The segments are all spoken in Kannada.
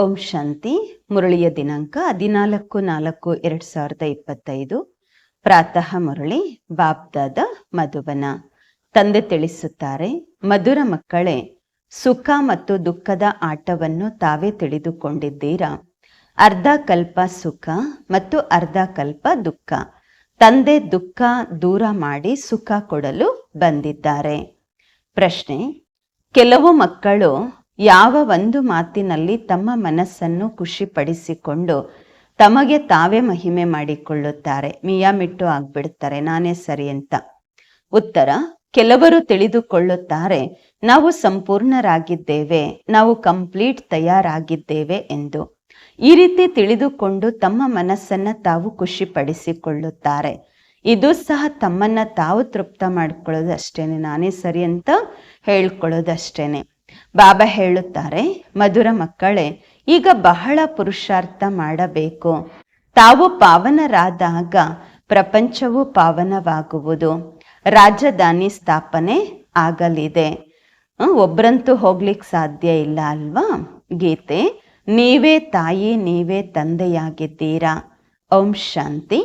ಓಂ ಶಾಂತಿ. ಮುರಳಿಯ ದಿನಾಂಕ ಹದಿನಾಲ್ಕು ನಾಲ್ಕು ಎರಡ್ ಸಾವಿರದ ಇಪ್ಪತ್ತೈದು. ಪ್ರಾತಃ ಮುರಳಿ ಬಾಬ್ದಾದ ಮಧುಬನ. ತಂದೆ ತಿಳಿಸುತ್ತಾರೆ, ಮಧುರ ಮಕ್ಕಳೇ, ಸುಖ ಮತ್ತು ದುಃಖದ ಆಟವನ್ನು ತಾವೇ ತಿಳಿದುಕೊಂಡಿದ್ದೀರಾ? ಅರ್ಧ ಕಲ್ಪ ಸುಖ ಮತ್ತು ಅರ್ಧ ಕಲ್ಪ ದುಃಖ. ತಂದೆ ದುಃಖ ದೂರ ಮಾಡಿ ಸುಖ ಕೊಡಲು ಬಂದಿದ್ದಾರೆ. ಪ್ರಶ್ನೆ, ಕೆಲವು ಮಕ್ಕಳು ಯಾವ ಒಂದು ಮಾತಿನಲ್ಲಿ ತಮ್ಮ ಮನಸ್ಸನ್ನು ಖುಷಿಪಡಿಸಿಕೊಂಡು ತಮಗೆ ತಾವೇ ಮಹಿಮೆ ಮಾಡಿಕೊಳ್ಳುತ್ತಾರೆ. ಮಿಯಾಮಿಟ್ಟು ಆಗ್ಬಿಡ್ತಾರೆ, ನಾನೇ ಸರಿ ಅಂತ. ಉತ್ತರ, ಕೆಲವರು ತಿಳಿದುಕೊಳ್ಳುತ್ತಾರೆ, ನಾವು ಸಂಪೂರ್ಣರಾಗಿದ್ದೇವೆ, ನಾವು ಕಂಪ್ಲೀಟ್ ತಯಾರಾಗಿದ್ದೇವೆ ಎಂದು. ಈ ರೀತಿ ತಿಳಿದುಕೊಂಡು ತಮ್ಮ ಮನಸ್ಸನ್ನ ತಾವು ಖುಷಿಪಡಿಸಿಕೊಳ್ಳುತ್ತಾರೆ. ಇದು ಸಹ ತಮ್ಮನ್ನ ತಾವು ತೃಪ್ತ ಮಾಡ್ಕೊಳ್ಳೋದಷ್ಟೇನೆ, ನಾನೇ ಸರಿ ಅಂತ ಹೇಳ್ಕೊಳ್ಳೋದಷ್ಟೇನೆ. ಬಾಬಾ ಹೇಳುತ್ತಾರೆ, ಮಧುರ ಮಕ್ಕಳೇ, ಈಗ ಬಹಳ ಪುರುಷಾರ್ಥ ಮಾಡಬೇಕು. ತಾವು ಪಾವನರಾದಾಗ ಪ್ರಪಂಚವು ಪಾವನವಾಗುವುದು. ರಾಜಧಾನಿ ಸ್ಥಾಪನೆ ಆಗಲಿದೆ. ಒಬ್ರಂತೂ ಹೋಗ್ಲಿಕ್ಕೆ ಸಾಧ್ಯ ಇಲ್ಲ ಅಲ್ವಾ? ಗೀತೆ, ನೀವೇ ತಾಯಿ, ನೀವೇ ತಂದೆಯಾಗಿದ್ದೀರಾ? ಓಂ ಶಾಂತಿ.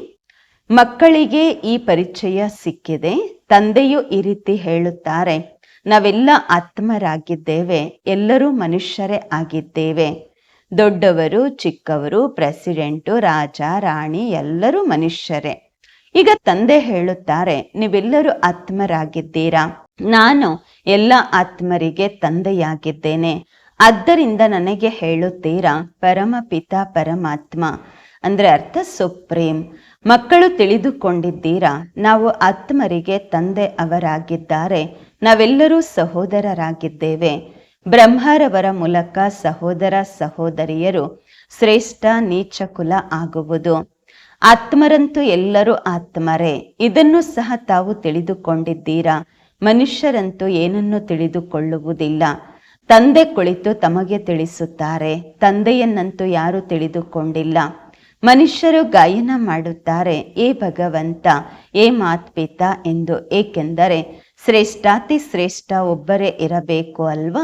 ಮಕ್ಕಳಿಗೆ ಈ ಪರಿಚಯ ಸಿಕ್ಕಿದೆ. ತಂದೆಯು ಈ ರೀತಿ ಹೇಳುತ್ತಾರೆ ನಾವೆಲ್ಲ ಆತ್ಮರಾಗಿದ್ದೇವೆ, ಎಲ್ಲರೂ ಮನುಷ್ಯರೇ ಆಗಿದ್ದೇವೆ. ದೊಡ್ಡವರು, ಚಿಕ್ಕವರು, ಪ್ರೆಸಿಡೆಂಟು, ರಾಜ, ರಾಣಿ, ಎಲ್ಲರೂ ಮನುಷ್ಯರೇ. ಈಗ ತಂದೆ ಹೇಳುತ್ತಾರೆ, ನೀವೆಲ್ಲರೂ ಆತ್ಮರಾಗಿದ್ದೀರಾ? ನಾನು ಎಲ್ಲ ಆತ್ಮರಿಗೆ ತಂದೆಯಾಗಿದ್ದೇನೆ. ಆದ್ದರಿಂದ ನನಗೆ ಹೇಳುತ್ತೀರಾ ಪರಮಪಿತ ಪರಮಾತ್ಮ. ಅಂದ್ರೆ ಅರ್ಥ ಸುಪ್ರೀಂ. ಮಕ್ಕಳು ತಿಳಿದುಕೊಂಡಿದ್ದೀರಾ, ನಾವು ಆತ್ಮರಿಗೆ ತಂದೆ ಅವರಾಗಿದ್ದಾರೆ. ನಾವೆಲ್ಲರೂ ಸಹೋದರರಾಗಿದ್ದೇವೆ. ಬ್ರಹ್ಮರವರ ಮೂಲಕ ಸಹೋದರ ಸಹೋದರಿಯರು ಶ್ರೇಷ್ಠ ನೀಚ ಕುಲ ಆಗುವುದು. ಆತ್ಮರಂತೂ ಎಲ್ಲರೂ ಆತ್ಮರೇ. ಇದನ್ನು ಸಹ ತಾವು ತಿಳಿದುಕೊಂಡಿದ್ದೀರಾ? ಮನುಷ್ಯರಂತೂ ಏನನ್ನು ತಿಳಿದುಕೊಳ್ಳುವುದಿಲ್ಲ. ತಂದೆ ಕುಳಿತು ತಮಗೆ ತಿಳಿಸುತ್ತಾರೆ. ತಂದೆಯನ್ನಂತೂ ಯಾರು ತಿಳಿದುಕೊಂಡಿಲ್ಲ. ಮನುಷ್ಯರು ಗಾಯನ ಮಾಡುತ್ತಾರೆ. ಏ ಭಗವಂತ, ಏ ಮಾತ್ಪಿತ ಎಂದು ಏಕೆಂದರೆ ಶ್ರೇಷ್ಠಾತಿ ಶ್ರೇಷ್ಠ ಒಬ್ಬರೇ ಇರಬೇಕು ಅಲ್ವಾ?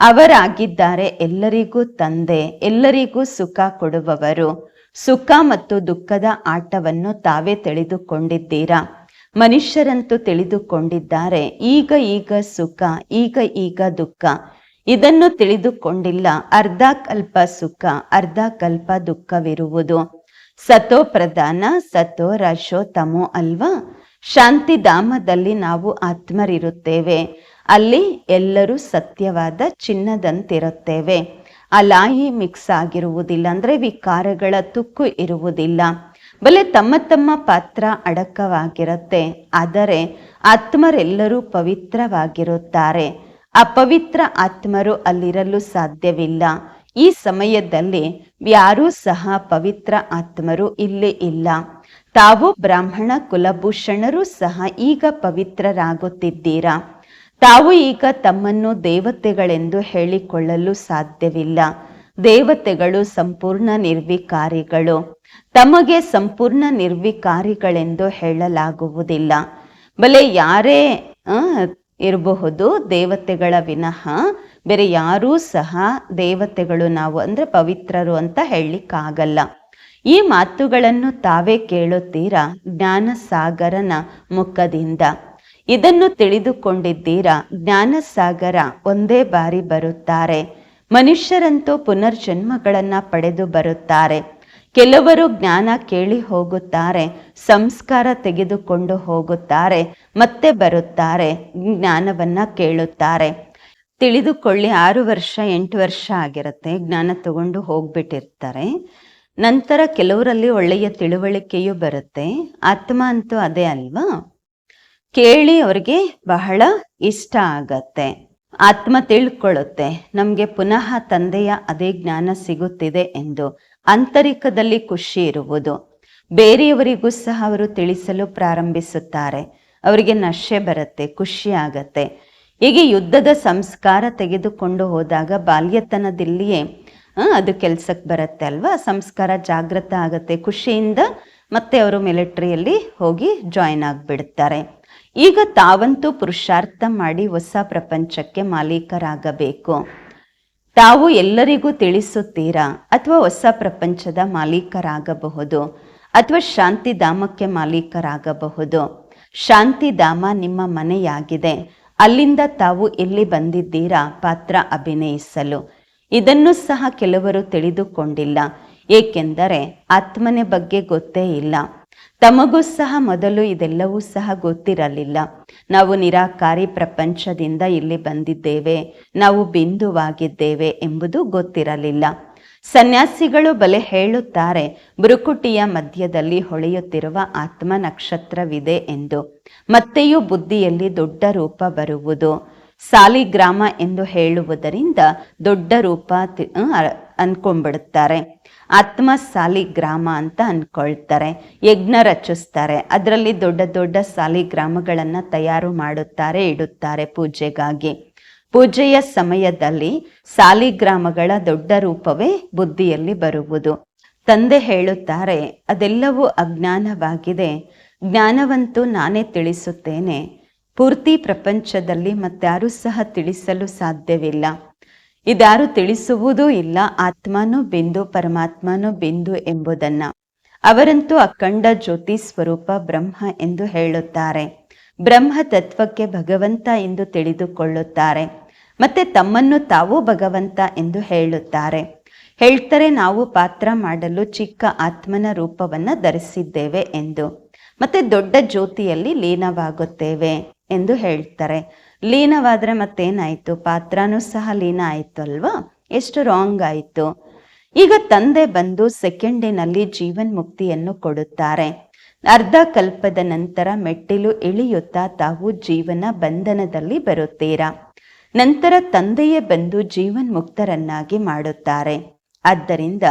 ಅವರಾಗಿದ್ದಾರೆ ಎಲ್ಲರಿಗೂ ತಂದೆ, ಎಲ್ಲರಿಗೂ ಸುಖ ಕೊಡುವವರು. ಸುಖ ಮತ್ತು ದುಃಖದ ಆಟವನ್ನು ತಾವೇ ತಿಳಿದುಕೊಂಡಿದ್ದೀರಾ? ಮನುಷ್ಯರಂತೂ ತಿಳಿದುಕೊಂಡಿದ್ದಾರೆ, ಈಗ ಈಗ ಸುಖ, ಈಗ ಈಗ ದುಃಖ. ಇದನ್ನು ತಿಳಿದುಕೊಂಡಿಲ್ಲ, ಅರ್ಧ ಕಲ್ಪ ಸುಖ, ಅರ್ಧ ಕಲ್ಪ ದುಃಖವಿರುವುದು. ಸತೋ ಪ್ರಧಾನ ಸತೋ ರಶೋ ತಮೋ ಅಲ್ವಾ? ಶಾಂತಿಧಾಮದಲ್ಲಿ ನಾವು ಆತ್ಮರಿರುತ್ತೇವೆ. ಅಲ್ಲಿ ಎಲ್ಲರೂ ಸತ್ಯವಾದ ಚಿನ್ನದಂತಿರುತ್ತೇವೆ. ಅಲಾಯಿ ಮಿಕ್ಸ್ ಆಗಿರುವುದಿಲ್ಲ ಅಂದ್ರೆ ವಿಕಾರಗಳ ತುಕ್ಕು ಇರುವುದಿಲ್ಲ. ಬಲೆ ತಮ್ಮ ತಮ್ಮ ಪಾತ್ರ ಅಡಕವಾಗಿರುತ್ತೆ. ಆದರೆ ಆತ್ಮರೆಲ್ಲರೂ ಪವಿತ್ರವಾಗಿರುತ್ತಾರೆ. ಅಪವಿತ್ರ ಆತ್ಮರು ಅಲ್ಲಿರಲು ಸಾಧ್ಯವಿಲ್ಲ. ಈ ಸಮಯದಲ್ಲಿ ಯಾರೂ ಸಹ ಪವಿತ್ರ ಆತ್ಮರು ಇಲ್ಲಿ ಇಲ್ಲ. ತಾವು ಬ್ರಾಹ್ಮಣ ಕುಲಭೂಷಣರು ಸಹ ಈಗ ಪವಿತ್ರರಾಗುತ್ತಿದ್ದೀರಾ? ತಾವು ಈಗ ತಮ್ಮನ್ನು ದೇವತೆಗಳೆಂದು ಹೇಳಿಕೊಳ್ಳಲು ಸಾಧ್ಯವಿಲ್ಲ. ದೇವತೆಗಳು ಸಂಪೂರ್ಣ ನಿರ್ವಿಕಾರಿಗಳು. ತಮಗೆ ಸಂಪೂರ್ಣ ನಿರ್ವಿಕಾರಿಗಳೆಂದು ಹೇಳಲಾಗುವುದಿಲ್ಲ. ಬಲೆ ಯಾರೇ ಇರಬಹುದು, ದೇವತೆಗಳ ವಿನಃ, ಬೇರೆ ಯಾರೂ ಸಹ ದೇವತೆಗಳು ನಾವು ಅಂದರೆ ಪವಿತ್ರರು ಅಂತ ಹೇಳಲಿಕ್ಕಾಗಲ್ಲ. ಈ ಮಾತುಗಳನ್ನು ತಾವೇ ಕೇಳುತ್ತೀರಾ ಜ್ಞಾನಸಾಗರನ ಮುಖದಿಂದ? ಇದನ್ನು ತಿಳಿದುಕೊಂಡಿದ್ದೀರಾ ಜ್ಞಾನಸಾಗರ ಒಂದೇ ಬಾರಿ ಬರುತ್ತಾರೆ. ಮನುಷ್ಯರಂತೂ ಪುನರ್ಜನ್ಮಗಳನ್ನು ಪಡೆದು ಬರುತ್ತಾರೆ. ಕೆಲವರು ಜ್ಞಾನ ಕೇಳಿ ಹೋಗುತ್ತಾರೆ, ಸಂಸ್ಕಾರ ತೆಗೆದುಕೊಂಡು ಹೋಗುತ್ತಾರೆ, ಮತ್ತೆ ಬರುತ್ತಾರೆ, ಜ್ಞಾನವನ್ನ ಕೇಳುತ್ತಾರೆ. ತಿಳಿದುಕೊಳ್ಳಿ, ಆರು ವರ್ಷ, ಎಂಟು ವರ್ಷ ಆಗಿರುತ್ತೆ, ಜ್ಞಾನ ತಗೊಂಡು ಹೋಗ್ಬಿಟ್ಟಿರ್ತಾರೆ. ನಂತರ ಕೆಲವರಲ್ಲಿ ಒಳ್ಳೆಯ ತಿಳುವಳಿಕೆಯೂ ಬರುತ್ತೆ. ಆತ್ಮ ಅಂತೂ ಅದೇ ಅಲ್ವಾ? ಕೇಳಿ ಅವ್ರಿಗೆ ಬಹಳ ಇಷ್ಟ ಆಗತ್ತೆ. ಆತ್ಮ ತಿಳ್ಕೊಳ್ಳುತ್ತೆ. ನಮಗೆ ಪುನಃ ತಂದೆಯ ಅದೇ ಜ್ಞಾನ ಸಿಗುತ್ತಿದೆ ಎಂದು. ಆಂತರಿಕದಲ್ಲಿ ಖುಷಿ ಇರುವುದು. ಬೇರೆಯವರಿಗೂ ಸಹ ಅವರು ತಿಳಿಸಲು ಪ್ರಾರಂಭಿಸುತ್ತಾರೆ. ಅವರಿಗೆ ನಶೆ ಬರುತ್ತೆ, ಖುಷಿ ಆಗತ್ತೆ. ಹೀಗೆ ಯುದ್ಧದ ಸಂಸ್ಕಾರ ತೆಗೆದುಕೊಂಡು ಹೋದಾಗ ಬಾಲ್ಯತನದಲ್ಲಿಯೇ ಅದು ಕೆಲ್ಸಕ್ಕೆ ಬರುತ್ತೆ ಅಲ್ವಾ? ಸಂಸ್ಕಾರ ಜಾಗೃತ ಆಗುತ್ತೆ. ಖುಷಿಯಿಂದ ಮತ್ತೆ ಅವರು ಮಿಲಿಟ್ರಿಯಲ್ಲಿ ಹೋಗಿ ಜಾಯಿನ್ ಆಗಿಬಿಡ್ತಾರೆ. ಈಗ ತಾವಂತೂ ಪುರುಷಾರ್ಥ ಮಾಡಿ ಹೊಸ ಪ್ರಪಂಚಕ್ಕೆ ಮಾಲೀಕರಾಗಬೇಕು. ತಾವು ಎಲ್ಲರಿಗೂ ತಿಳಿಸುತ್ತೀರಾ? ಅಥವಾ ಹೊಸ ಪ್ರಪಂಚದ ಮಾಲೀಕರಾಗಬಹುದು? ಅಥವಾ ಶಾಂತಿಧಾಮಕ್ಕೆ ಮಾಲೀಕರಾಗಬಹುದು? ಶಾಂತಿಧಾಮ ನಿಮ್ಮ ಮನೆಯಾಗಿದೆ. ಅಲ್ಲಿಂದ ತಾವು ಎಲ್ಲಿ ಬಂದಿದ್ದೀರಾ? ಪಾತ್ರ ಅಭಿನಯಿಸಲು. ಇದನ್ನು ಸಹ ಕೆಲವರು ತಿಳಿದುಕೊಂಡಿಲ್ಲ, ಏಕೆಂದರೆ ಆತ್ಮನೆ ಬಗ್ಗೆ ಗೊತ್ತೇ ಇಲ್ಲ. ತಮಗೂ ಸಹ ಮೊದಲು ಇದೆಲ್ಲವೂ ಸಹ ಗೊತ್ತಿರಲಿಲ್ಲ. ನಾವು ನಿರಾಕಾರಿ ಪ್ರಪಂಚದಿಂದ ಇಲ್ಲಿ ಬಂದಿದ್ದೇವೆ, ನಾವು ಬಿಂದುವಾಗಿದ್ದೇವೆ ಎಂಬುದು ಗೊತ್ತಿರಲಿಲ್ಲ. ಸನ್ಯಾಸಿಗಳು ಬಲೆ ಹೇಳುತ್ತಾರೆ, ಬುರುಕುಟಿಯ ಮಧ್ಯದಲ್ಲಿ ಹೊಳೆಯುತ್ತಿರುವ ಆತ್ಮ ನಕ್ಷತ್ರವಿದೆ ಎಂದು. ಮತ್ತೆಯೂ ಬುದ್ಧಿಯಲ್ಲಿ ದೊಡ್ಡ ರೂಪ ಬರುವುದು. ಸಾಲಿಗ್ರಾಮ ಎಂದು ಹೇಳುವುದರಿಂದ ದೊಡ್ಡ ರೂಪ ಅನ್ಕೊಂಡ್ಬಿಡುತ್ತಾರೆ. ಆತ್ಮ ಸಾಲಿಗ್ರಾಮ ಅಂತ ಅನ್ಕೊಳ್ತಾರೆ. ಯಜ್ಞ ರಚಿಸ್ತಾರೆ. ಅದರಲ್ಲಿ ದೊಡ್ಡ ದೊಡ್ಡ ಸಾಲಿಗ್ರಾಮಗಳನ್ನು ತಯಾರು ಮಾಡುತ್ತಾರೆ, ಇಡುತ್ತಾರೆ ಪೂಜೆಗಾಗಿ. ಪೂಜೆಯ ಸಮಯದಲ್ಲಿ ಸಾಲಿಗ್ರಾಮಗಳ ದೊಡ್ಡ ರೂಪವೇ ಬುದ್ಧಿಯಲ್ಲಿ ಬರುವುದು. ತಂದೆ ಹೇಳುತ್ತಾರೆ, ಅದೆಲ್ಲವೂ ಅಜ್ಞಾನವಾಗಿದೆ. ಜ್ಞಾನವಂತೂ ನಾನೇ ತಿಳಿಸುತ್ತೇನೆ. ಪೂರ್ತಿ ಪ್ರಪಂಚದಲ್ಲಿ ಮತ್ತಾರೂ ಸಹ ತಿಳಿಸಲು ಸಾಧ್ಯವಿಲ್ಲ. ಇದ್ಯಾರು ತಿಳಿಸುವುದೂ ಇಲ್ಲ, ಆತ್ಮನೂ ಬಿಂದು, ಪರಮಾತ್ಮನೂ ಬಿಂದು ಎಂಬುದನ್ನ. ಅವರಂತೂ ಅಖಂಡ ಜ್ಯೋತಿ ಸ್ವರೂಪ ಬ್ರಹ್ಮ ಎಂದು ಹೇಳುತ್ತಾರೆ. ಬ್ರಹ್ಮ ತತ್ವಕ್ಕೆ ಭಗವಂತ ಎಂದು ತಿಳಿದುಕೊಳ್ಳುತ್ತಾರೆ. ಮತ್ತೆ ತಮ್ಮನ್ನು ತಾವು ಭಗವಂತ ಎಂದು ಹೇಳುತ್ತಾರೆ. ಹೇಳ್ತಾರೆ, ನಾವು ಪಾತ್ರ ಮಾಡಲು ಚಿಕ್ಕ ಆತ್ಮನ ರೂಪವನ್ನ ಧರಿಸಿದ್ದೇವೆ ಎಂದು. ಮತ್ತೆ ದೊಡ್ಡ ಜ್ಯೋತಿಯಲ್ಲಿ ಲೀನವಾಗುತ್ತೇವೆ. ಎಂದು ಹೇಳ್ತಾರೆ. ಲೀನವಾದರೆ ಮತ್ತೇನಾಯಿತು? ಪಾತ್ರನೂ ಸಹ ಲೀನ ಆಯ್ತು ಅಲ್ವಾ ಎಷ್ಟು ರಾಂಗ್ ಆಯ್ತು? ಈಗ ತಂದೆ ಬಂದು ಸೆಕೆಂಡಿನಲ್ಲಿ ಜೀವನ್ ಮುಕ್ತಿಯನ್ನು ಕೊಡುತ್ತಾರೆ. ಅರ್ಧ ಕಲ್ಪದ ನಂತರ ಮೆಟ್ಟಿಲು ಇಳಿಯುತ್ತಾ ತಾವು ಜೀವನ ಬಂಧನದಲ್ಲಿ ಬರುತ್ತೀರಾ? ನಂತರ ತಂದೆಯೇ ಬಂದು ಜೀವನ್ ಮುಕ್ತರನ್ನಾಗಿ ಮಾಡುತ್ತಾರೆ. ಆದ್ದರಿಂದ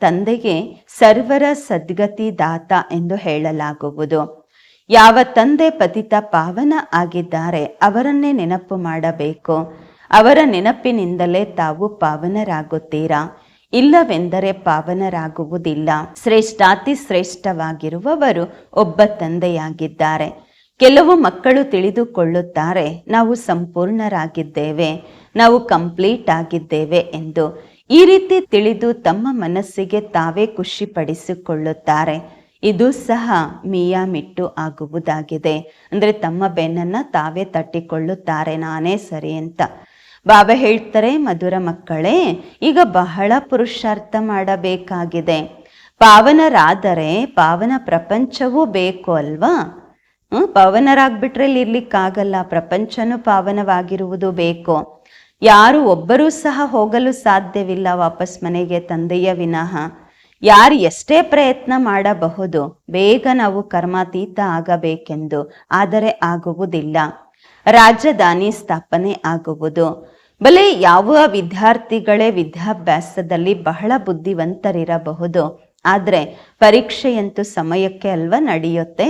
ತಂದೆಗೆ ಸರ್ವರ ಸದ್ಗತಿ ದಾತ ಎಂದು ಹೇಳಲಾಗುವುದು. ಯಾವ ತಂದೆ ಪತಿತ ಪಾವನ ಆಗಿದ್ದಾರೆ ಅವರನ್ನೇ ನೆನಪು ಮಾಡಬೇಕು. ಅವರ ನೆನಪಿನಿಂದಲೇ ತಾವು ಪಾವನರಾಗುತ್ತೀರಾ? ಇಲ್ಲವೆಂದರೆ ಪಾವನರಾಗುವುದಿಲ್ಲ. ಶ್ರೇಷ್ಠಾತಿ ಶ್ರೇಷ್ಠವಾಗಿರುವವರು ಒಬ್ಬ ತಂದೆಯಾಗಿದ್ದಾರೆ. ಕೆಲವು ಮಕ್ಕಳು ತಿಳಿದುಕೊಳ್ಳುತ್ತಾರೆ, ನಾವು ಸಂಪೂರ್ಣರಾಗಿದ್ದೇವೆ, ನಾವು ಕಂಪ್ಲೀಟ್ ಆಗಿದ್ದೇವೆ ಎಂದು. ಈ ರೀತಿ ತಿಳಿದು ತಮ್ಮ ಮನಸ್ಸಿಗೆ ತಾವೇ ಖುಷಿ ಪಡಿಸಿಕೊಳ್ಳುತ್ತಾರೆ ಇದು ಸಹ ಮಿಯಾ ಮಿಟ್ಟು ಆಗುವುದಾಗಿದೆ. ಅಂದ್ರೆ ತಮ್ಮ ಬೆನ್ನನ್ನ ತಾವೇ ತಟ್ಟಿಕೊಳ್ಳುತ್ತಾರೆ, ನಾನೇ ಸರಿ ಅಂತ. ಬಾಬಾ ಹೇಳ್ತಾರೆ, ಮಧುರ ಮಕ್ಕಳೇ, ಈಗ ಬಹಳ ಪುರುಷಾರ್ಥ ಮಾಡಬೇಕಾಗಿದೆ. ಪಾವನರಾದರೆ ಪಾವನ ಪ್ರಪಂಚವೂ ಬೇಕು ಅಲ್ವಾ? ಪಾವನರಾಗ್ಬಿಟ್ರೆ ಇರ್ಲಿಕ್ಕಾಗಲ್ಲ. ಪ್ರಪಂಚನೂ ಪಾವನವಾಗಿರುವುದು ಬೇಕು. ಯಾರು ಒಬ್ಬರೂ ಸಹ ಹೋಗಲು ಸಾಧ್ಯವಿಲ್ಲ ವಾಪಸ್ ಮನೆಗೆ ತಂದೆಯ ವಿನಃ. ಯಾರು ಎಷ್ಟೇ ಪ್ರಯತ್ನ ಮಾಡಬಹುದು, ಬೇಗ ನಾವು ಕರ್ಮಾತೀತ ಆಗಬೇಕೆಂದು, ಆದರೆ ಆಗುವುದಿಲ್ಲ. ರಾಜಧಾನಿ ಸ್ಥಾಪನೆ ಆಗುವುದು. ಬಲೆ ಯಾವ ವಿದ್ಯಾರ್ಥಿಗಳೇ ವಿದ್ಯಾಭ್ಯಾಸದಲ್ಲಿ ಬಹಳ ಬುದ್ಧಿವಂತರಿರಬಹುದು, ಆದರೆ ಪರೀಕ್ಷೆಯಂತೂ ಸಮಯಕ್ಕೆ ಅಲ್ವಾ ನಡೆಯುತ್ತೆ?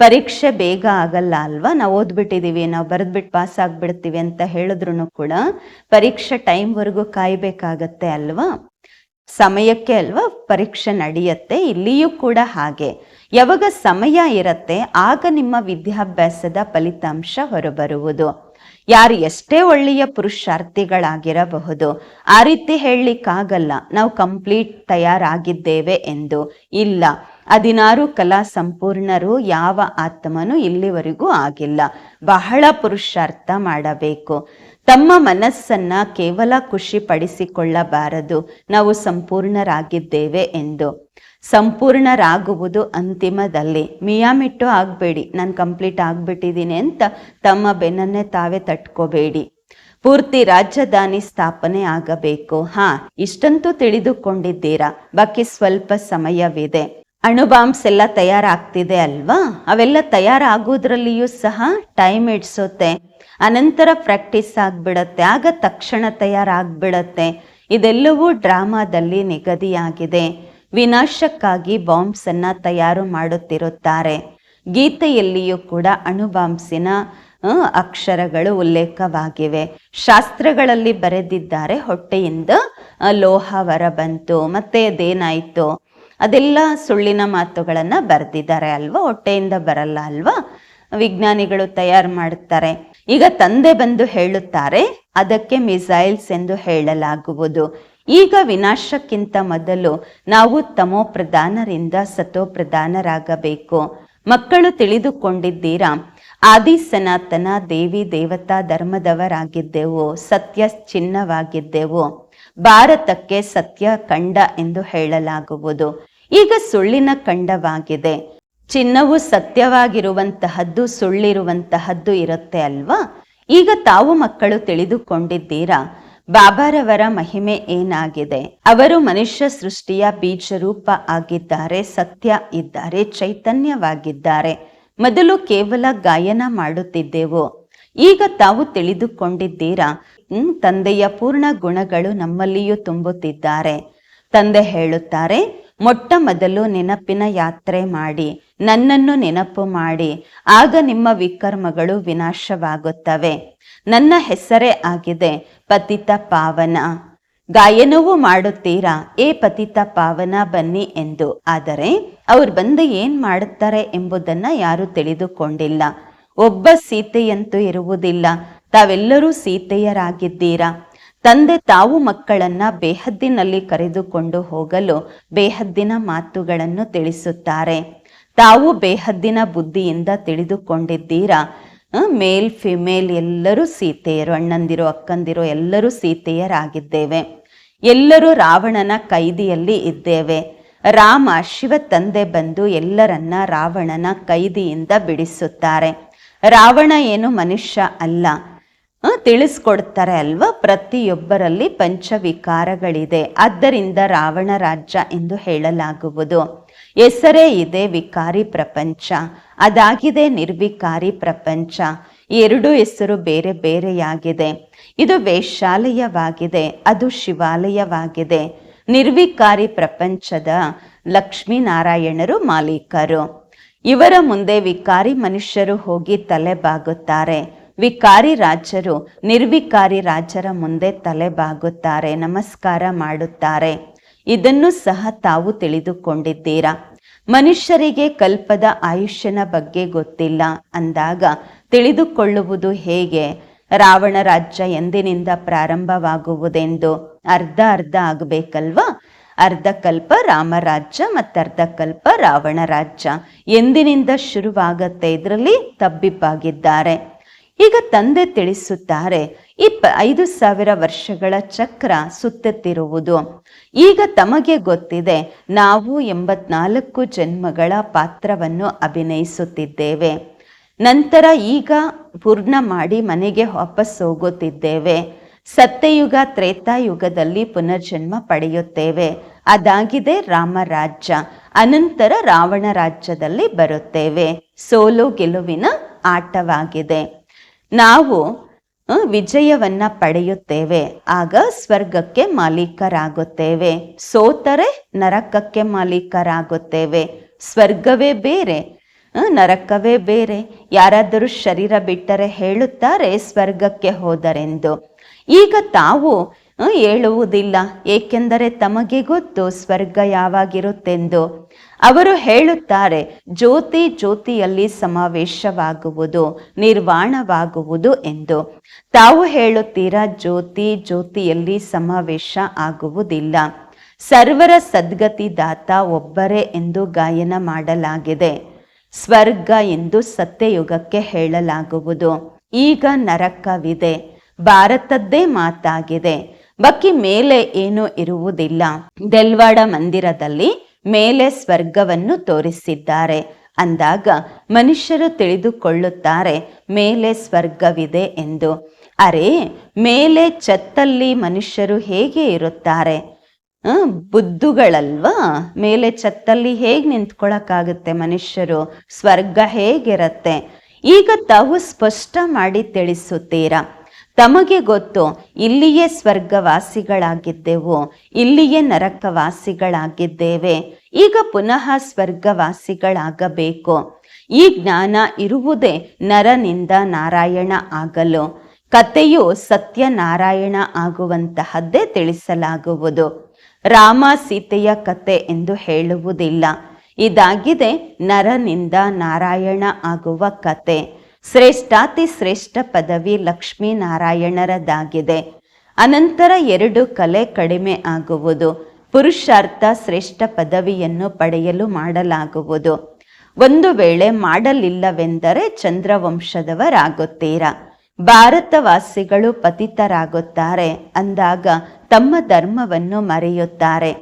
ಪರೀಕ್ಷೆ ಬೇಗ ಆಗಲ್ಲ ಅಲ್ವಾ? ನಾವು ಓದ್ಬಿಟ್ಟಿದ್ದೀವಿ ನಾವು ಬರೆದ್ಬಿಟ್ಟು ಪಾಸ್ ಆಗ್ಬಿಡ್ತೀವಿ ಅಂತ ಹೇಳಿದ್ರು ಕೂಡ ಪರೀಕ್ಷೆ ಟೈಮ್ವರೆಗೂ ಕಾಯಬೇಕಾಗತ್ತೆ ಅಲ್ವಾ? ಸಮಯಕ್ಕೆ ಅಲ್ವಾ ಪರೀಕ್ಷೆ ನಡೆಯುತ್ತೆ? ಇಲ್ಲಿಯೂ ಕೂಡ ಹಾಗೆ. ಯಾವಾಗ ಸಮಯ ಇರತ್ತೆ, ಆಗ ನಿಮ್ಮ ವಿದ್ಯಾಭ್ಯಾಸದ ಫಲಿತಾಂಶ ಹೊರಬರುವುದು. ಯಾರು ಎಷ್ಟೇ ಒಳ್ಳೆಯ ಪುರುಷಾರ್ಥಿಗಳಾಗಿರಬಹುದು, ಆ ರೀತಿ ಹೇಳಲಿಕ್ಕಾಗಲ್ಲ. ನಾವು ಕಂಪ್ಲೀಟ್ ತಯಾರಾಗಿದ್ದೇವೆ ಎಂದು. ಇಲ್ಲ. ಹದಿನಾರು ಕಲಾ ಸಂಪೂರ್ಣರು ಯಾವ ಆತ್ಮನೂ ಇಲ್ಲಿವರೆಗೂ ಆಗಿಲ್ಲ. ಬಹಳ ಪುರುಷಾರ್ಥ ಮಾಡಬೇಕು. ತಮ್ಮ ಮನಸ್ಸನ್ನ ಕೇವಲ ಖುಷಿ ಪಡಿಸಿಕೊಳ್ಳಬಾರದು ನಾವು ಸಂಪೂರ್ಣರಾಗಿದ್ದೇವೆ ಎಂದು. ಸಂಪೂರ್ಣರಾಗುವುದು ಅಂತಿಮದಲ್ಲಿ. ಮಿಯಾಮಿಟ್ಟು ಆಗಬೇಡಿ, ನಾನು ಕಂಪ್ಲೀಟ್ ಆಗ್ಬಿಟ್ಟಿದ್ದೀನಿ ಅಂತ ತಮ್ಮ ಬೆನ್ನನ್ನೇ ತಾವೇ ತಟ್ಕೋಬೇಡಿ. ಪೂರ್ತಿ ರಾಜಧಾನಿ ಸ್ಥಾಪನೆ ಆಗಬೇಕು. ಹಾ, ಇಷ್ಟಂತೂ ತಿಳಿದುಕೊಂಡಿದ್ದೀರಾ? ಬಾಕಿ ಸ್ವಲ್ಪ ಸಮಯವಿದೆ. ಅಣುಬಾಂಬ್ಸ್ ಎಲ್ಲ ತಯಾರಾಗ್ತಿದೆ ಅಲ್ವಾ? ಅವೆಲ್ಲ ತಯಾರಾಗೋದ್ರಲ್ಲಿಯೂ ಸಹ ಟೈಮ್ ಇಡ್ಸುತ್ತೆ ಅನಂತರ ಪ್ರಾಕ್ಟೀಸ್ ಆಗಿಬಿಡತ್ತೆ. ಆಗ ತಕ್ಷಣ ತಯಾರಾಗ್ಬಿಡತ್ತೆ. ಇದೆಲ್ಲವೂ ಡ್ರಾಮಾದಲ್ಲಿ ನಿಗದಿಯಾಗಿದೆ. ವಿನಾಶಕ್ಕಾಗಿ ಬಾಂಬ್ಸ್ ಅನ್ನ ತಯಾರು ಮಾಡುತ್ತಿರುತ್ತಾರೆ. ಗೀತೆಯಲ್ಲಿಯೂ ಕೂಡ ಅಣುಬಾಂಬ್ಸಿನ ಅಕ್ಷರಗಳು ಉಲ್ಲೇಖವಾಗಿವೆ. ಶಾಸ್ತ್ರಗಳಲ್ಲಿ ಬರೆದಿದ್ದಾರೆ, ಹೊಟ್ಟೆಯಿಂದ ಲೋಹ ಹೊರ ಬಂತು, ಮತ್ತೆ ಅದೇನಾಯ್ತು? ಅದೆಲ್ಲ ಸುಳ್ಳಿನ ಮಾತುಗಳನ್ನ ಬರೆದಿದ್ದಾರೆ ಅಲ್ವಾ? ಹೊಟ್ಟೆಯಿಂದ ಬರಲ್ಲ ಅಲ್ವಾ? ವಿಜ್ಞಾನಿಗಳು ತಯಾರು ಮಾಡ್ತಾರೆ. ಈಗ ತಂದೆ ಬಂದು ಹೇಳುತ್ತಾರೆ, ಅದಕ್ಕೆ ಮಿಸೈಲ್ಸ್ ಎಂದು ಹೇಳಲಾಗುವುದು. ಈಗ ವಿನಾಶಕ್ಕಿಂತ ಮೊದಲು ನಾವು ತಮೋ ಪ್ರಧಾನರಿಂದ ಸತೋ ಪ್ರಧಾನರಾಗಬೇಕು. ಮಕ್ಕಳು ತಿಳಿದುಕೊಂಡಿದ್ದೀರಾ? ಆದಿ ಸನಾತನ ದೇವಿ ದೇವತಾ ಧರ್ಮದವರಾಗಿದ್ದೆವು, ಸತ್ಯ ಚಿನ್ನವಾಗಿದ್ದೆವು. ಭಾರತಕ್ಕೆ ಸತ್ಯ ಕಂಡ ಎಂದು ಹೇಳಲಾಗುವುದು. ಈಗ ಸುಳ್ಳಿನ ಖಂಡವಾಗಿದೆ. ಚಿನ್ನವು ಸತ್ಯವಾಗಿರುವಂತಹದ್ದು, ಸುಳ್ಳಿರುವಂತಹದ್ದು ಇರುತ್ತೆ ಅಲ್ವಾ? ಈಗ ತಾವು ಮಕ್ಕಳು ತಿಳಿದುಕೊಂಡಿದ್ದೀರಾ, ಬಾಬಾರವರ ಮಹಿಮೆ ಏನಾಗಿದೆ? ಅವರು ಮನುಷ್ಯ ಸೃಷ್ಟಿಯ ಬೀಜರೂಪ ಆಗಿದ್ದಾರೆ, ಸತ್ಯ ಇದ್ದಾರೆ, ಚೈತನ್ಯವಾಗಿದ್ದಾರೆ. ಮೊದಲು ಕೇವಲ ಗಾಯನ ಮಾಡುತ್ತಿದ್ದೆವು. ಈಗ ತಾವು ತಿಳಿದುಕೊಂಡಿದ್ದೀರಾ ತಂದೆಯ ಪೂರ್ಣ ಗುಣಗಳು ನಮ್ಮಲ್ಲಿಯೂ ತುಂಬುತ್ತಿದ್ದಾರೆ. ತಂದೆ ಹೇಳುತ್ತಾರೆ, ಮೊಟ್ಟ ಮೊದಲು ನೆನಪಿನ ಯಾತ್ರೆ ಮಾಡಿ. ನನ್ನನ್ನು ನೆನಪು ಮಾಡಿ, ಆಗ ನಿಮ್ಮ ವಿಕರ್ಮಗಳು ವಿನಾಶವಾಗುತ್ತವೆ. ನನ್ನ ಹೆಸರೇ ಆಗಿದೆ ಪತಿತ ಪಾವನ. ಗಾಯನವೂ ಮಾಡುತ್ತೀರಾ? ಏ ಪತಿತ ಪಾವನ, ಬನ್ನಿ ಎಂದು. ಆದರೆ ಅವ್ರು ಬಂದು ಏನ್ ಮಾಡುತ್ತಾರೆ ಎಂಬುದನ್ನ ಯಾರು ತಿಳಿದುಕೊಂಡಿಲ್ಲ. ಒಬ್ಬ ಸೀತೆಯಂತೂ ಇರುವುದಿಲ್ಲ. ತಾವೆಲ್ಲರೂ ಸೀತೆಯರಾಗಿದ್ದೀರಾ? ತಂದೆ ತಾವು ಮಕ್ಕಳನ್ನ ಬೇಹದ್ದಿನಲ್ಲಿ ಕರೆದುಕೊಂಡು ಹೋಗಲು ಬೇಹದ್ದಿನ ಮಾತುಗಳನ್ನು ತಿಳಿಸುತ್ತಾರೆ. ತಾವು ಬೇಹದ್ದಿನ ಬುದ್ಧಿಯಿಂದ ತಿಳಿದುಕೊಂಡಿದ್ದೀರಾ? ಮೇಲ್ ಫಿಮೇಲ್ ಎಲ್ಲರೂ ಸೀತೆಯರು, ಅಣ್ಣಂದಿರು, ಅಕ್ಕಂದಿರು ಎಲ್ಲರೂ ಸೀತೆಯರಾಗಿದ್ದೇವೆ. ಎಲ್ಲರೂ ರಾವಣನ ಕೈದಿಯಲ್ಲಿ ಇದ್ದೇವೆ. ರಾಮ ಶಿವ ತಂದೆ ಬಂದು ಎಲ್ಲರನ್ನ ರಾವಣನ ಕೈದಿಯಿಂದ ಬಿಡಿಸುತ್ತಾರೆ. ರಾವಣ ಏನು ಮನುಷ್ಯ ಅಲ್ಲ. ತಿಳಿಸ್ಕೊಡ್ತಾರೆ ಅಲ್ವಾ? ಪ್ರತಿಯೊಬ್ಬರಲ್ಲಿ ಪಂಚವಿಕಾರಗಳಿದೆ. ಆದ್ದರಿಂದ ರಾವಣ ರಾಜ್ಯ ಎಂದು ಹೇಳಲಾಗುವುದು. ಹೆಸರೇ ಇದೆ ವಿಕಾರಿ ಪ್ರಪಂಚ. ಅದಾಗಿದೆ ನಿರ್ವಿಕಾರಿ ಪ್ರಪಂಚ. ಎರಡು ಹೆಸರು ಬೇರೆ ಬೇರೆಯಾಗಿದೆ. ಇದು ವೇಶ್ಯಾಲಯವಾಗಿದೆ. ಅದು ಶಿವಾಲಯವಾಗಿದೆ. ನಿರ್ವಿಕಾರಿ ಪ್ರಪಂಚದ ಲಕ್ಷ್ಮೀನಾರಾಯಣರು ಮಾಲೀಕರು. ಇವರ ಮುಂದೆ ವಿಕಾರಿ ಮನುಷ್ಯರು ಹೋಗಿ ತಲೆ ಬಾಗುತ್ತಾರೆ ವಿಕಾರಿ ರಾಜರು ನಿರ್ವಿಕಾರಿ ರಾಜರ ಮುಂದೆ ತಲೆ ಬಾಗುತ್ತಾರೆ, ನಮಸ್ಕಾರ ಮಾಡುತ್ತಾರೆ. ಇದನ್ನು ಸಹ ತಾವು ತಿಳಿದುಕೊಂಡಿದ್ದೀರಾ? ಮನುಷ್ಯರಿಗೆ ಕಲ್ಪದ ಆಯುಷ್ಯನ ಬಗ್ಗೆ ಗೊತ್ತಿಲ್ಲ. ಅಂದಾಗ ತಿಳಿದುಕೊಳ್ಳುವುದು ಹೇಗೆ? ರಾವಣ ರಾಜ್ಯ ಎಂದಿನಿಂದ ಪ್ರಾರಂಭವಾಗುವುದೆಂದು ಅರ್ಧ ಅರ್ಧ ಆಗಬೇಕಲ್ವಾ? ಅರ್ಧ ಕಲ್ಪ ರಾಮರಾಜ್ಯ ಮತ್ತರ್ಧ ಕಲ್ಪ ರಾವಣ ರಾಜ್ಯ. ಎಂದಿನಿಂದ ಶುರುವಾಗತ್ತೆ ಇದರಲ್ಲಿ ತಬ್ಬಿಬ್ಬಾಗಿದ್ದಾರೆ ಈಗ ತಂದೆ ತಿಳಿಸುತ್ತಾರೆ ಇಪ್ಪ ಐದು ಸಾವಿರ ವರ್ಷಗಳ ಚಕ್ರ ಸುತ್ತುತ್ತಿರುವುದು. ಈಗ ತಮಗೆ ಗೊತ್ತಿದೆ, ನಾವು ಎಂಬತ್ನಾಲ್ಕು ಜನ್ಮಗಳ ಪಾತ್ರವನ್ನು ಅಭಿನಯಿಸುತ್ತಿದ್ದೇವೆ. ನಂತರ ಈಗ ಪೂರ್ಣ ಮಾಡಿ ಮನೆಗೆ ವಾಪಸ್ ಹೋಗುತ್ತಿದ್ದೇವೆ. ಸತ್ಯಯುಗ, ತ್ರೇತಾಯುಗದಲ್ಲಿ ಪುನರ್ಜನ್ಮ ಪಡೆಯುತ್ತೇವೆ. ಅದಾಗಿದೆ ರಾಮರಾಜ್ಯ. ಅನಂತರ ರಾವಣ ರಾಜ್ಯದಲ್ಲಿ ಬರುತ್ತೇವೆ. ಸೋಲು ಗೆಲುವಿನ ಆಟವಾಗಿದೆ. ನಾವು ವಿಜಯವನ್ನ ಪಡೆಯುತ್ತೇವೆ. ಆಗ ಸ್ವರ್ಗಕ್ಕೆ ಮಾಲೀಕರಾಗುತ್ತೇವೆ. ಸೋತರೆ ನರಕಕ್ಕೆ ಮಾಲೀಕರಾಗುತ್ತೇವೆ. ಸ್ವರ್ಗವೇ ಬೇರೆ ನರಕವೇ ಬೇರೆ. ಯಾರಾದರೂ ಶರೀರ ಬಿಟ್ಟರೆ ಹೇಳುತ್ತಾರೆ, ಸ್ವರ್ಗಕ್ಕೆ ಹೋದರೆಂದು. ಈಗ ತಾವು ಹೇಳುವುದಿಲ್ಲ. ಏಕೆಂದರೆ ತಮಗೆ ಗೊತ್ತು ಸ್ವರ್ಗ ಯಾವಾಗಿರುತ್ತೆಂದು. ಅವರು ಹೇಳುತ್ತಾರೆ, ಜ್ಯೋತಿ ಜ್ಯೋತಿಯಲ್ಲಿ ಸಮಾವೇಶವಾಗುವುದು, ನಿರ್ವಾಣವಾಗುವುದು ಎಂದು. ತಾವು ಹೇಳುತ್ತೀರಾ, ಜ್ಯೋತಿ ಜ್ಯೋತಿಯಲ್ಲಿ ಸಮಾವೇಶ ಆಗುವುದಿಲ್ಲ. ಸರ್ವರ ಸದ್ಗತಿ ದಾತ ಒಬ್ಬರೇ ಎಂದು ಗಾಯನ ಮಾಡಲಾಗಿದೆ. ಸ್ವರ್ಗ ಎಂದು ಸತ್ಯಯುಗಕ್ಕೆ ಹೇಳಲಾಗುವುದು. ಈಗ ನರಕವಿದೆ. ಭಾರತದ್ದೇ ಮಾತಾಗಿದೆ. ಬಾಕಿ ಮೇಲೆ ಏನೂ ಇರುವುದಿಲ್ಲ. ದೆಲ್ವಾಡ ಮಂದಿರದಲ್ಲಿ ಮೇಲೆ ಸ್ವರ್ಗವನ್ನು ತೋರಿಸಿದ್ದಾರೆ. ಅಂದಾಗ ಮನುಷ್ಯರು ತಿಳಿದುಕೊಳ್ಳುತ್ತಾರೆ, ಮೇಲೆ ಸ್ವರ್ಗವಿದೆ ಎಂದು. ಅರೆ, ಮೇಲೆ ಛತ್ತಲ್ಲಿ ಮನುಷ್ಯರು ಹೇಗೆ ಇರುತ್ತಾರೆ? ಬುದ್ಧುಗಳಲ್ವಾ? ಮೇಲೆ ಛತ್ತಲ್ಲಿ ಹೇಗೆ ನಿಂತ್ಕೊಳಕ್ಕಾಗುತ್ತೆ ಮನುಷ್ಯರು? ಸ್ವರ್ಗ ಹೇಗಿರತ್ತೆ? ಈಗ ತಾವು ಸ್ಪಷ್ಟ ಮಾಡಿ ತಿಳಿಸುತ್ತೀರಾ? ತಮಗೆ ಗೊತ್ತು, ಇಲ್ಲಿಯೇ ಸ್ವರ್ಗವಾಸಿಗಳಾಗಿದ್ದೆವು, ಇಲ್ಲಿಯೇ ನರಕವಾಸಿಗಳಾಗಿದ್ದೇವೆ. ಈಗ ಪುನಃ ಸ್ವರ್ಗವಾಸಿಗಳಾಗಬೇಕು. ಈ ಜ್ಞಾನ ಇರುವುದೇ ನರನಿಂದ ನಾರಾಯಣ ಆಗಲು. ಕಥೆಯು ಸತ್ಯನಾರಾಯಣ ಆಗುವಂತಹದ್ದೇ ತಿಳಿಸಲಾಗುವುದು. ರಾಮ ಸೀತೆಯ ಕತೆ ಎಂದು ಹೇಳುವುದಿಲ್ಲ. ಇದಾಗಿದೆ ನರನಿಂದ ನಾರಾಯಣ ಆಗುವ ಕತೆ ಶ್ರೇಷ್ಠಾತಿ ಶ್ರೇಷ್ಠ ಪದವಿ ಲಕ್ಷ್ಮೀನಾರಾಯಣರದಾಗಿದೆ ಅನಂತರ ಎರಡು ಕಲೆ ಕಡಿಮೆ ಆಗುವುದು. ಪುರುಷಾರ್ಥ ಶ್ರೇಷ್ಠ ಪದವಿಯನ್ನು ಪಡೆಯಲು ಮಾಡಲಾಗುವುದು. ಒಂದು ವೇಳೆ ಮಾಡಲಿಲ್ಲವೆಂದರೆ ಚಂದ್ರವಂಶದವರಾಗುತ್ತೀರಾ. ಭಾರತವಾಸಿಗಳು ಪತಿತರಾಗುತ್ತಾರೆ ಅಂದಾಗ ತಮ್ಮ ಧರ್ಮವನ್ನು ಮರೆಯುತ್ತಾರೆ.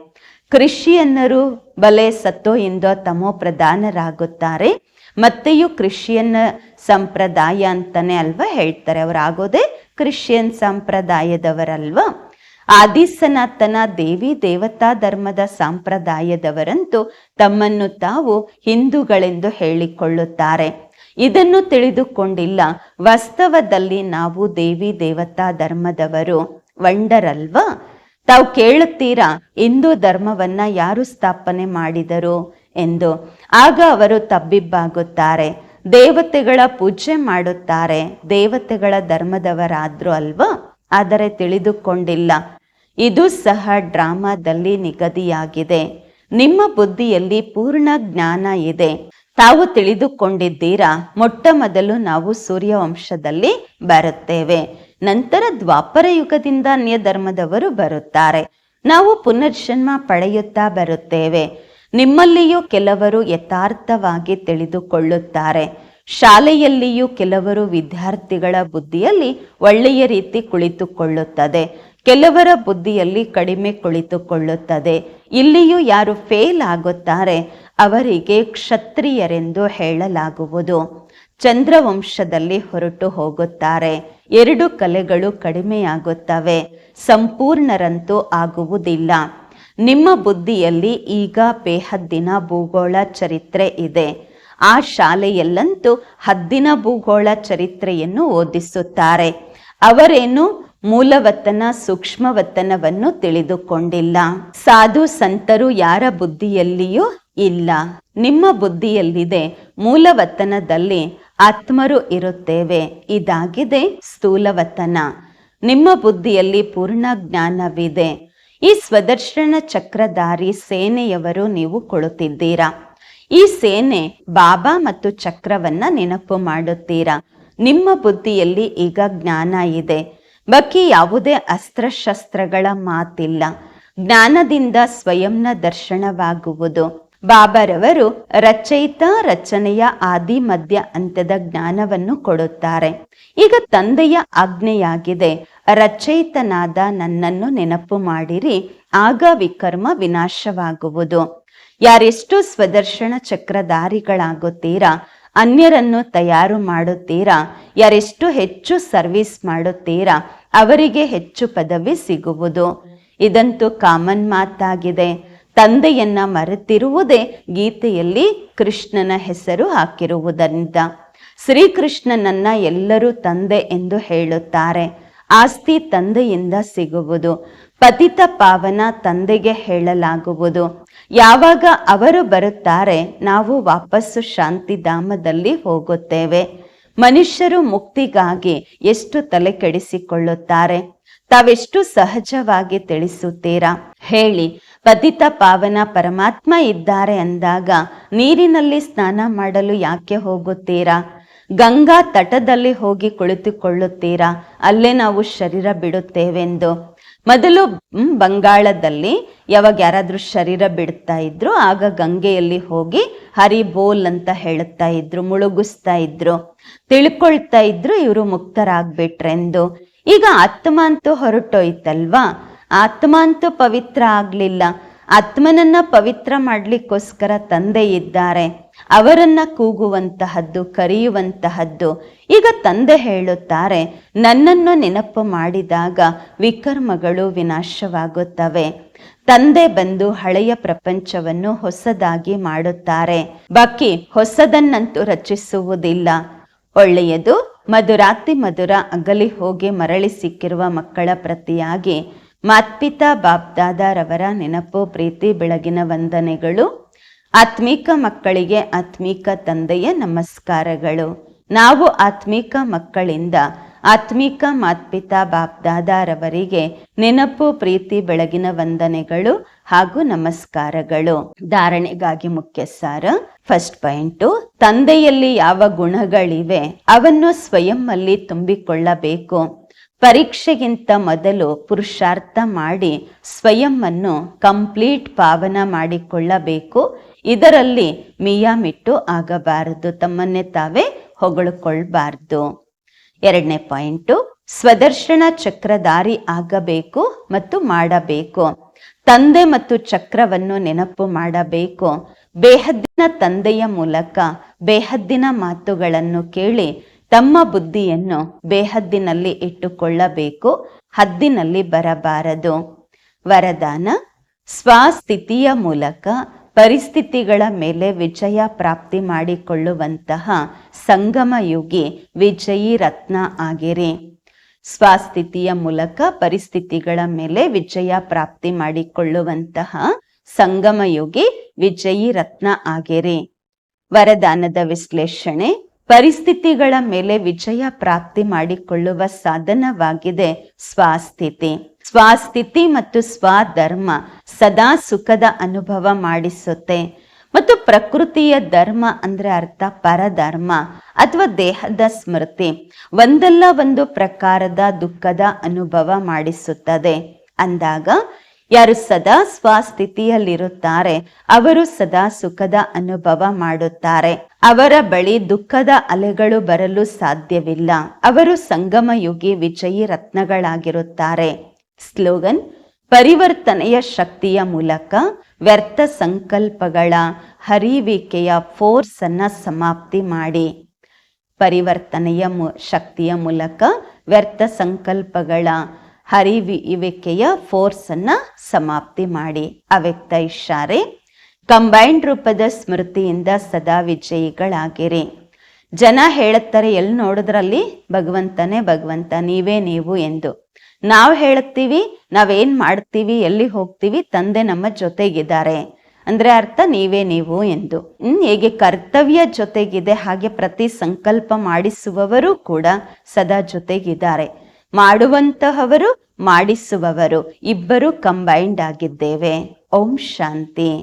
ಕ್ರಿಶ್ಚಿಯನ್ನರು ಬಲೆ ಸತ್ತೋ ಇಂದೋ ತಮೋ ಪ್ರಧಾನರಾಗುತ್ತಾರೆ. ಮತ್ತೆಯೂ ಕ್ರಿಶ್ಚಿಯನ್ ಸಂಪ್ರದಾಯ ಅಂತಾನೆ ಅಲ್ವಾ ಹೇಳ್ತಾರೆ. ಅವರಾಗೋದೇ ಕ್ರಿಶ್ಚಿಯನ್ ಸಂಪ್ರದಾಯದವರಲ್ವಾ? ಆದಿಸನಾತನ ದೇವಿ ದೇವತಾ ಧರ್ಮದ ಸಂಪ್ರದಾಯದವರಂತೂ ತಮ್ಮನ್ನು ತಾವು ಹಿಂದೂಗಳೆಂದು ಹೇಳಿಕೊಳ್ಳುತ್ತಾರೆ. ಇದನ್ನು ತಿಳಿದುಕೊಂಡಿಲ್ಲ. ವಾಸ್ತವದಲ್ಲಿ ನಾವು ದೇವಿ ದೇವತಾ ಧರ್ಮದವರು ವಂಡರಲ್ವಾ? ತಾವು ಕೇಳುತ್ತೀರಾ, ಹಿಂದೂ ಧರ್ಮವನ್ನ ಯಾರು ಸ್ಥಾಪನೆ ಮಾಡಿದರು? ಎಂದು. ಆಗ ಅವರು ತಬ್ಬಿಬ್ಬಾಗುತ್ತಾರೆ. ದೇವತೆಗಳ ಪೂಜೆ ಮಾಡುತ್ತಾರೆ. ದೇವತೆಗಳ ಧರ್ಮದವರಾದ್ರು ಅಲ್ವಾ? ಆದರೆ ತಿಳಿದುಕೊಂಡಿಲ್ಲ. ಇದು ಸಹ ಡ್ರಾಮಾದಲ್ಲಿ ನಿಗದಿಯಾಗಿದೆ. ನಿಮ್ಮ ಬುದ್ಧಿಯಲ್ಲಿ ಪೂರ್ಣ ಜ್ಞಾನ ಇದೆ. ತಾವು ತಿಳಿದುಕೊಂಡಿದ್ದೀರಾ? ಮೊಟ್ಟ ಮೊದಲು ನಾವು ಸೂರ್ಯವಂಶದಲ್ಲಿ ಬರುತ್ತೇವೆ. ನಂತರ ದ್ವಾಪರ ಯುಗದಿಂದ ಅನ್ಯ ಧರ್ಮದವರು ಬರುತ್ತಾರೆ. ನಾವು ಪುನರ್ಜನ್ಮ ಪಡೆಯುತ್ತಾ ಬರುತ್ತೇವೆ. ನಿಮ್ಮಲ್ಲಿಯೂ ಕೆಲವರು ಯಥಾರ್ಥವಾಗಿ ತಿಳಿದುಕೊಳ್ಳುತ್ತಾರೆ. ಶಾಲೆಯಲ್ಲಿಯೂ ಕೆಲವರು ವಿದ್ಯಾರ್ಥಿಗಳ ಬುದ್ಧಿಯಲ್ಲಿ ಒಳ್ಳೆಯ ರೀತಿ ಕುಳಿತುಕೊಳ್ಳುತ್ತದೆ. ಕೆಲವರ ಬುದ್ಧಿಯಲ್ಲಿ ಕಡಿಮೆ ಕುಳಿತುಕೊಳ್ಳುತ್ತದೆ. ಇಲ್ಲಿಯೂ ಯಾರು ಫೇಲ್ ಆಗುತ್ತಾರೆ, ಅವರಿಗೆ ಕ್ಷತ್ರಿಯರೆಂದು ಹೇಳಲಾಗುವುದು. ಚಂದ್ರವಂಶದಲ್ಲಿ ಹೊರಟು ಹೋಗುತ್ತಾರೆ. ಎರಡು ಕಲೆಗಳು ಕಡಿಮೆಯಾಗುತ್ತವೆ. ಸಂಪೂರ್ಣರಂತೂ ಆಗುವುದಿಲ್ಲ. ನಿಮ್ಮ ಬುದ್ಧಿಯಲ್ಲಿ ಈಗ ಬೇಹದ್ದಿನ ಭೂಗೋಳ ಚರಿತ್ರೆ ಇದೆ. ಆ ಶಾಲೆಯಲ್ಲಂತೂ ಹದ್ದಿನ ಭೂಗೋಳ ಚರಿತ್ರೆಯನ್ನು ಓದಿಸುತ್ತಾರೆ. ಅವರೇನು ಮೂಲವತನ ಸೂಕ್ಷ್ಮವತನವನ್ನು ತಿಳಿದುಕೊಂಡಿಲ್ಲ. ಸಾಧು ಸಂತರು ಯಾರ ಬುದ್ಧಿಯಲ್ಲಿಯೂ ಇಲ್ಲ. ನಿಮ್ಮ ಬುದ್ಧಿಯಲ್ಲಿದೆ ಮೂಲವತನದಲ್ಲಿ ಆತ್ಮರು ಇರುತ್ತೇವೆ. ಇದಾಗಿದೆ ಸ್ಥೂಲವತನ ನಿಮ್ಮ ಬುದ್ಧಿಯಲ್ಲಿ ಪೂರ್ಣ ಜ್ಞಾನವಿದೆ. ಈ ಸ್ವದರ್ಶನ ಚಕ್ರಧಾರಿ ಸೇನೆಯವರು ನೀವು ಕೊಡುತ್ತಿದ್ದೀರಾ? ಈ ಸೇನೆ ಬಾಬಾ ಮತ್ತು ಚಕ್ರವನ್ನ ನೆನಪು ಮಾಡುತ್ತೀರಾ? ನಿಮ್ಮ ಬುದ್ಧಿಯಲ್ಲಿ ಈಗ ಜ್ಞಾನ ಇದೆ. ಬಾಕಿ ಯಾವುದೇ ಅಸ್ತ್ರಶಸ್ತ್ರಗಳ ಮಾತಿಲ್ಲ. ಜ್ಞಾನದಿಂದ ಸ್ವಯಂನ ದರ್ಶನವಾಗುವುದು. ಬಾಬಾರವರು ರಚಯಿತ ರಚನೆಯ ಆದಿ ಮಧ್ಯ ಅಂತ್ಯದ ಜ್ಞಾನವನ್ನು ಕೊಡುತ್ತಾರೆ. ಈಗ ತಂದೆಯ ಆಜ್ಞೆಯಾಗಿದೆ, ರಚಯಿತನಾದ ನನ್ನನ್ನು ನೆನಪು ಮಾಡಿರಿ, ಆಗ ವಿಕರ್ಮ ವಿನಾಶವಾಗುವುದು. ಯಾರೆಷ್ಟು ಸ್ವದರ್ಶನ ಚಕ್ರಧಾರಿಗಳಾಗುತ್ತೀರಾ, ಅನ್ಯರನ್ನು ತಯಾರು ಮಾಡುತ್ತೀರಾ, ಯಾರೆಷ್ಟು ಹೆಚ್ಚು ಸರ್ವಿಸ್ ಮಾಡುತ್ತೀರಾ, ಅವರಿಗೆ ಹೆಚ್ಚು ಪದವಿ ಸಿಗುವುದು. ಇದಂತೂ ಕಾಮನ್ ಮಾತಾಗಿದೆ. ತಂದೆಯನ್ನ ಮರೆತಿರುವುದೇ ಗೀತೆಯಲ್ಲಿ ಕೃಷ್ಣನ ಹೆಸರು ಹಾಕಿರುವುದರಿಂದ. ಶ್ರೀಕೃಷ್ಣನನ್ನ ಎಲ್ಲರೂ ತಂದೆ ಎಂದು ಹೇಳುತ್ತಾರೆ. ಆಸ್ತಿ ತಂದೆಯಿಂದ ಸಿಗುವುದು. ಪತಿತ ಪಾವನ ತಂದೆಗೆ ಹೇಳಲಾಗುವುದು. ಯಾವಾಗ ಅವರು ಬರುತ್ತಾರೆ ನಾವು ವಾಪಸ್ಸು ಶಾಂತಿಧಾಮದಲ್ಲಿ ಹೋಗುತ್ತೇವೆ. ಮನುಷ್ಯರು ಮುಕ್ತಿಗಾಗಿ ಎಷ್ಟು ತಲೆ ಕೆಡಿಸಿಕೊಳ್ಳುತ್ತಾರೆ. ತಾವೆಷ್ಟು ಸಹಜವಾಗಿ ತಿಳಿಸುತ್ತೀರಾ? ಹೇಳಿ. ಪತಿತ ಪಾವನ ಪರಮಾತ್ಮ ಇದ್ದಾರೆ ಅಂದಾಗ ನೀರಿನಲ್ಲಿ ಸ್ನಾನ ಮಾಡಲು ಯಾಕೆ ಹೋಗುತ್ತೀರಾ? ಗಂಗಾ ತಟದಲ್ಲಿ ಹೋಗಿ ಕುಳಿತುಕೊಳ್ಳುತ್ತೀರಾ? ಅಲ್ಲೇ ನಾವು ಶರೀರ ಬಿಡುತ್ತೇವೆಂದು. ಮೊದಲು ಬಂಗಾಳದಲ್ಲಿ ಯಾವಾಗ ಯಾರಾದ್ರೂ ಶರೀರ ಬಿಡ್ತಾ ಇದ್ರು, ಆಗ ಗಂಗೆಯಲ್ಲಿ ಹೋಗಿ ಹರಿ ಬೋಲ್ ಅಂತ ಹೇಳುತ್ತಾ ಇದ್ರು, ಮುಳುಗಿಸ್ತಾ ಇದ್ರು. ತಿಳ್ಕೊಳ್ತಾ ಇದ್ರು, ಇವರು ಮುಕ್ತರಾಗ್ಬಿಟ್ರೆಂದು. ಈಗ ಆತ್ಮ ಅಂತೂ ಹೊರಟೋಯ್ತಲ್ವಾ? ಆತ್ಮ ಅಂತೂ ಪವಿತ್ರ ಆಗ್ಲಿಲ್ಲ. ಆತ್ಮನನ್ನ ಪವಿತ್ರ ಮಾಡ್ಲಿಕ್ಕೋಸ್ಕರ ತಂದೆ ಇದ್ದಾರೆ. ಅವರನ್ನ ಕೂಗುವಂತಹದ್ದು, ಕರೆಯುವಂತಹದ್ದು. ಈಗ ತಂದೆ ಹೇಳುತ್ತಾರೆ, ನನ್ನನ್ನು ನೆನಪು ಮಾಡಿದಾಗ ವಿಕರ್ಮಗಳು ವಿನಾಶವಾಗುತ್ತವೆ. ತಂದೆ ಬಂದು ಹಳೆಯ ಪ್ರಪಂಚವನ್ನು ಹೊಸದಾಗಿ ಮಾಡುತ್ತಾರೆ. ಬಾಕಿ ಹೊಸದನ್ನಂತೂ ರಚಿಸುವುದಿಲ್ಲ. ಒಳ್ಳೆಯದು, ಮಧುರಾತಿ ಮಧುರ ಅಗಲಿ ಹೋಗಿ ಮರಳಿ ಸಿಕ್ಕಿರುವ ಮಕ್ಕಳ ಪ್ರತಿಯಾಗಿ ಮಾತ್ಪಿತಾ ಬಾಬ್ದಾದಾರವರ ನೆನಪು, ಪ್ರೀತಿ, ಬೆಳಗಿನ ವಂದನೆಗಳು. ಆತ್ಮೀಕ ಮಕ್ಕಳಿಗೆ ಆತ್ಮೀಕ ತಂದೆಯ ನಮಸ್ಕಾರಗಳು. ನಾವು ಆತ್ಮೀಕ ಮಕ್ಕಳಿಂದ ಆತ್ಮೀಕ ಮಾತ್ಪಿತಾ ಬಾಪ್ದಾದಾರವರಿಗೆ ನೆನಪು, ಪ್ರೀತಿ, ಬೆಳಗಿನ ವಂದನೆಗಳು ಹಾಗೂ ನಮಸ್ಕಾರಗಳು. ಧಾರಣೆಗಾಗಿ ಮುಖ್ಯ ಸಾರ ಫಸ್ಟ್ ಪಾಯಿಂಟು ತಂದೆಯಲ್ಲಿ ಯಾವ ಗುಣಗಳಿವೆ, ಅವನ್ನು ಸ್ವಯಂ ಅಲ್ಲಿ ತುಂಬಿಕೊಳ್ಳಬೇಕು. ಪರೀಕ್ಷೆಗಿಂತ ಮೊದಲು ಪುರುಷಾರ್ಥ ಮಾಡಿ ಸ್ವಯಂವನ್ನು ಕಂಪ್ಲೀಟ್ ಪಾವನ ಮಾಡಿಕೊಳ್ಳಬೇಕು. ಇದರಲ್ಲಿ ಮಿಯಾಮಿಟ್ಟು ಆಗಬಾರದು. ತಮ್ಮನ್ನೇ ತಾವೇ ಹೊಗಳಿಕೊಳ್ಬಾರ್ದು. ಎರಡನೇ ಪಾಯಿಂಟು, ಸ್ವದರ್ಶನ ಚಕ್ರಧಾರಿ ಆಗಬೇಕು ಮತ್ತು ಮಾಡಬೇಕು. ತಂದೆ ಮತ್ತು ಚಕ್ರವನ್ನು ನೆನಪು ಮಾಡಬೇಕು. ಬೇಹದ್ದಿನ ತಂದೆಯ ಮೂಲಕ ಬೇಹದ್ದಿನ ಮಾತುಗಳನ್ನು ಕೇಳಿ ತಮ್ಮ ಬುದ್ಧಿಯನ್ನು ಬೇಹದ್ದಿನಲ್ಲಿ ಇಟ್ಟುಕೊಳ್ಳಬೇಕು, ಹದ್ದಿನಲ್ಲಿ ಬರಬಾರದು. ವರದಾನ, ಸ್ವಸ್ಥಿತಿಯ ಮೂಲಕ ಪರಿಸ್ಥಿತಿಗಳ ಮೇಲೆ ವಿಜಯ ಪ್ರಾಪ್ತಿ ಮಾಡಿಕೊಳ್ಳುವಂತಹ ಸಂಗಮಯುಗಿ ವಿಜಯಿ ರತ್ನ ಆಗಿರಿ. ಸ್ವಸ್ಥಿತಿಯ ಮೂಲಕ ಪರಿಸ್ಥಿತಿಗಳ ಮೇಲೆ ವಿಜಯ ಪ್ರಾಪ್ತಿ ಮಾಡಿಕೊಳ್ಳುವಂತಹ ಸಂಗಮಯುಗಿ ವಿಜಯಿ ರತ್ನ ಆಗಿರಿ. ವರದಾನದ ವಿಶ್ಲೇಷಣೆ ಪರಿಸ್ಥಿತಿಗಳ ಮೇಲೆ ವಿಜಯ ಪ್ರಾಪ್ತಿ ಮಾಡಿಕೊಳ್ಳುವ ಸಾಧನವಾಗಿದೆ ಸ್ವಸ್ಥಿತಿ ಸ್ವಸ್ಥಿತಿ ಮತ್ತು ಸ್ವಧರ್ಮ ಸದಾ ಸುಖದ ಅನುಭವ ಮಾಡಿಸುತ್ತೆ. ಮತ್ತು ಪ್ರಕೃತಿಯ ಧರ್ಮ ಅಂದ್ರೆ ಅರ್ಥ ಪರಧರ್ಮ ಅಥವಾ ದೇಹದ ಸ್ಮೃತಿ ಒಂದಲ್ಲ ಒಂದು ಪ್ರಕಾರದ ದುಃಖದ ಅನುಭವ ಮಾಡಿಸುತ್ತದೆ. ಅಂದಾಗ ಯಾರು ಸದಾ ಸ್ವಸ್ಥಿತಿಯಲ್ಲಿರುತ್ತಾರೆ, ಅವರು ಸದಾ ಸುಖದ ಅನುಭವ ಮಾಡುತ್ತಾರೆ. ಅವರ ಬಳಿ ದುಃಖದ ಅಲೆಗಳು ಬರಲು ಸಾಧ್ಯವಿಲ್ಲ. ಅವರು ಸಂಗಮಯುಗಿ ವಿಜಯಿ ರತ್ನಗಳಾಗಿರುತ್ತಾರೆ. ಸ್ಲೋಗನ್, ಪರಿವರ್ತನೆಯ ಶಕ್ತಿಯ ಮೂಲಕ ವ್ಯರ್ಥ ಸಂಕಲ್ಪಗಳ ಹರಿವಿಕೆಯ ಫೋರ್ಸ್ ಅನ್ನ ಸಮಾಪ್ತಿ ಮಾಡಿ. ಪರಿವರ್ತನೆಯ ಶಕ್ತಿಯ ಮೂಲಕ ವ್ಯರ್ಥ ಸಂಕಲ್ಪಗಳ ಹರಿವಿಕೆಯ ಫೋರ್ಸ್ ಅನ್ನ ಸಮಾಪ್ತಿ ಮಾಡಿ ಅವ್ಯಕ್ತ ಇಶಾರೆ ಕಂಬೈನ್ಡ್ ರೂಪದ ಸ್ಮೃತಿಯಿಂದ ಸದಾ ವಿಜಯಿಗಳಾಗಿರಿ. ಜನ ಹೇಳುತ್ತಾರೆ ಎಲ್ಲಿ ನೋಡಿದ್ರಲ್ಲಿ? ಭಗವಂತನೇ, ಭಗವಂತ, ನೀವೇ ನೀವು ಎಂದು. ನಾವು ಹೇಳುತ್ತೀವಿ, ನಾವೇನ್ ಮಾಡ್ತೀವಿ, ಎಲ್ಲಿ ಹೋಗ್ತೀವಿ, ತಂದೆ ನಮ್ಮ ಜೊತೆಗಿದ್ದಾರೆ. ಅಂದ್ರೆ ಅರ್ಥ, ನೀವೇ ನೀವು ಎಂದು. ಹ್ಮ್, ಹೇಗೆ ಕರ್ತವ್ಯ ಜೊತೆಗಿದೆ, ಹಾಗೆ ಪ್ರತಿ ಸಂಕಲ್ಪ ಮಾಡಿಸುವವರು ಕೂಡ ಸದಾ ಜೊತೆಗಿದ್ದಾರೆ. ಮಾಡುವಂತಹವರು ಮಾಡಿಸುವವರು. ಇಬ್ಬರು ಕಂಬೈಂಡ್ ಆಗಿದ್ದೇವೆ. ಓಂ ಶಾಂತಿ.